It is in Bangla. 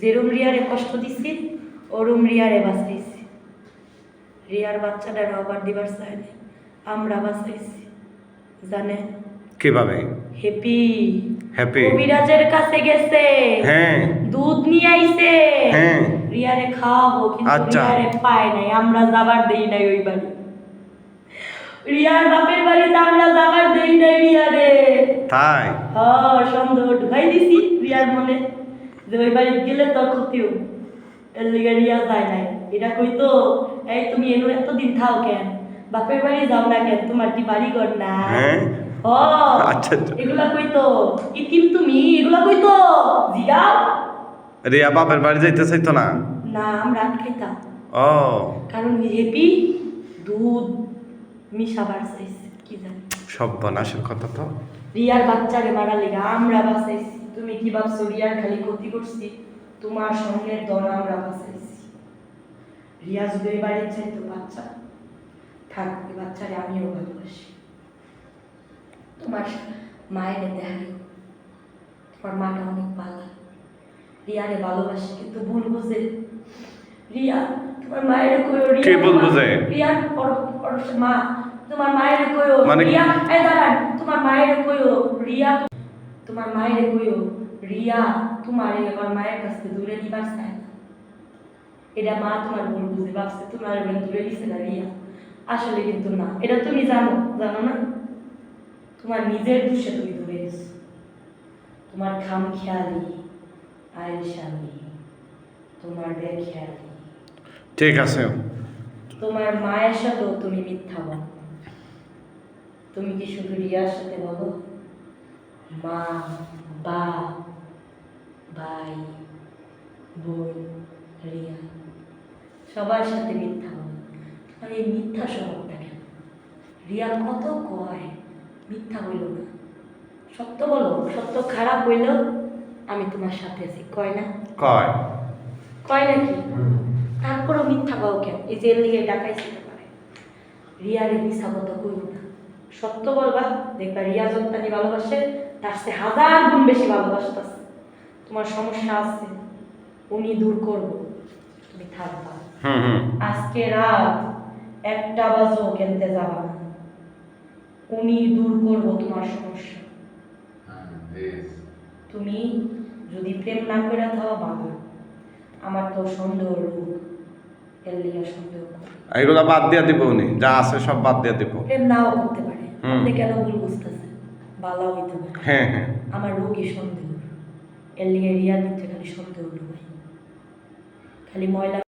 যেরম রিয়ারে কষ্ট দিছি ওরম রিয়ারে বাঁচাইছি। রিয়ার বাচ্চাটার আবার দিবার চাই না আমরা বাঁচাইছি। জানেন? কীভাবে? হ্যাপি। হ্যাপি। কবিরাজের কাছে গেছে। হ্যাঁ। দুধ নিয়ে আইছে। হ্যাঁ। রিয়ারে খাওয়াবো কিন্তু আচ্ছা। রিয়ারে পায় নাই আমরা যাবার দেই নাই ওই বাড়ি। রিয়ার বাপের বাড়িতে আমরা যাবার দেই নাই রিয়ারে। তাই? হ্যাঁ সন্দেহ ঢুকাই দিছি রিয়ার মনে। যে ওই বাড়ি গেলে তো ক্ষতিও এর লিগে রিয়া যায় নাই। এটা কইতো এই তুমি এনো এতদিন থাও কেন? বাপের বাড়ি যাও না কেন? তোমার কি বাড়ি ঘর না? হ্যাঁ। ও আচ্ছা, আচ্ছা। এগুলা কইতো ইতিম তুমি? এগুলা কইতো রিয়া বাপের বাড়ি যাইতে চাইতো না? না আমরা আটকাইতাম ও। কারণ হেপি দুধ মিশাবার চাইছে কি জানি। সব বনাসের কথা তো। রিয়ার বাচ্চারে মারা লেগে আমরা বাঁচাইছি। তুমি কি ভাবছ রিয়ার খালি ক্ষতি করছি? তোমার স্বর্ণের দল আমরা বাঁচাইছি রিয়া ওই বাড়ির চাইতো বাচ্চা। থাক এই বাচ্চারে আমিও ভালোবাসি। তোমার মায়ের দেখাই তোমার মাটা অনেক ভালো রিয়ারে ভালোবাসি কিন্তু ভুল বুঝে। রিয়া তোমার মায়ের কইও রিয়া? কে ভুল বুঝে? পরশ মা তোমার মায়ের কইও মানে- রিয়া? এই দাঁড়ান তোমার মায়ের কইও রিয়া? তোমার মায়ের কইও রিয়া তোমার আমার মায়ের কাছ থেকে দূরে নিবার চায় না। এটা মা তোমার ভুল বুঝে ভাবছে তোমার এবার দূরে দিছে না রিয়া। আসলে কিন্তু না এটা তুমি জানো জানো না? তোমার নিজের দোষে তুমি দূরে গেছো তোমার খাম খেয়ালি আয়সানি তোমার বেখেয়ালি ঠিক আছে। তোমার মায়ের সাথেও তুমি মিথ্যা বলো। তুমি কি শুধু রিয়ার সাথে বলো? মা বা ভাই বোন রিয়া সবার সাথে মিথ্যা বলো। আর এই মিথ্যা স্বভাবটা কেন? রিয়া কত কয় মিথ্যা বইল না। সত্য বলো সত্য খারাপ হইলেও আমি তোমার সাথে আছি। কয় না? কয়? কয় নাকি তারপরও মিথ্যা পাও কেন? এই জেল লিগে ডাকাইছে পারে। রিয়ারে মিথ্যা কথা কইব না। সত্য বলবা দেখবা রিয়া যত্তানি ভালোবাসে তার সে হাজার গুণ বেশি ভালোবাসতেছে। তোমার সমস্যা আছে উনি দূর করব। তুমি থাকবা। হুম হুম। আজকে রাত একটা বাজও কিনতে যাবা উনি দূর করব তোমার সমস্যা। তুমি যদি প্রেম না করে থাও বাবা। আমার তো সন্দেহ রোগ। এর লিগে সন্দেহ এগুলো বাদ দিয়ে দিব উনি। যা আছে সব বাদ দিয়ে দিব। প্রেম নাও করতে পারে। আপনি কেন ভুল বুঝতেছেন? বালাও হইতে পারে। হ্যাঁ হ্যাঁ। আমার রোগী সন্দেহ। এর লিগে রিয়ার ভিতরে খালি সন্দেহ ঢুকাই খালি ময়লা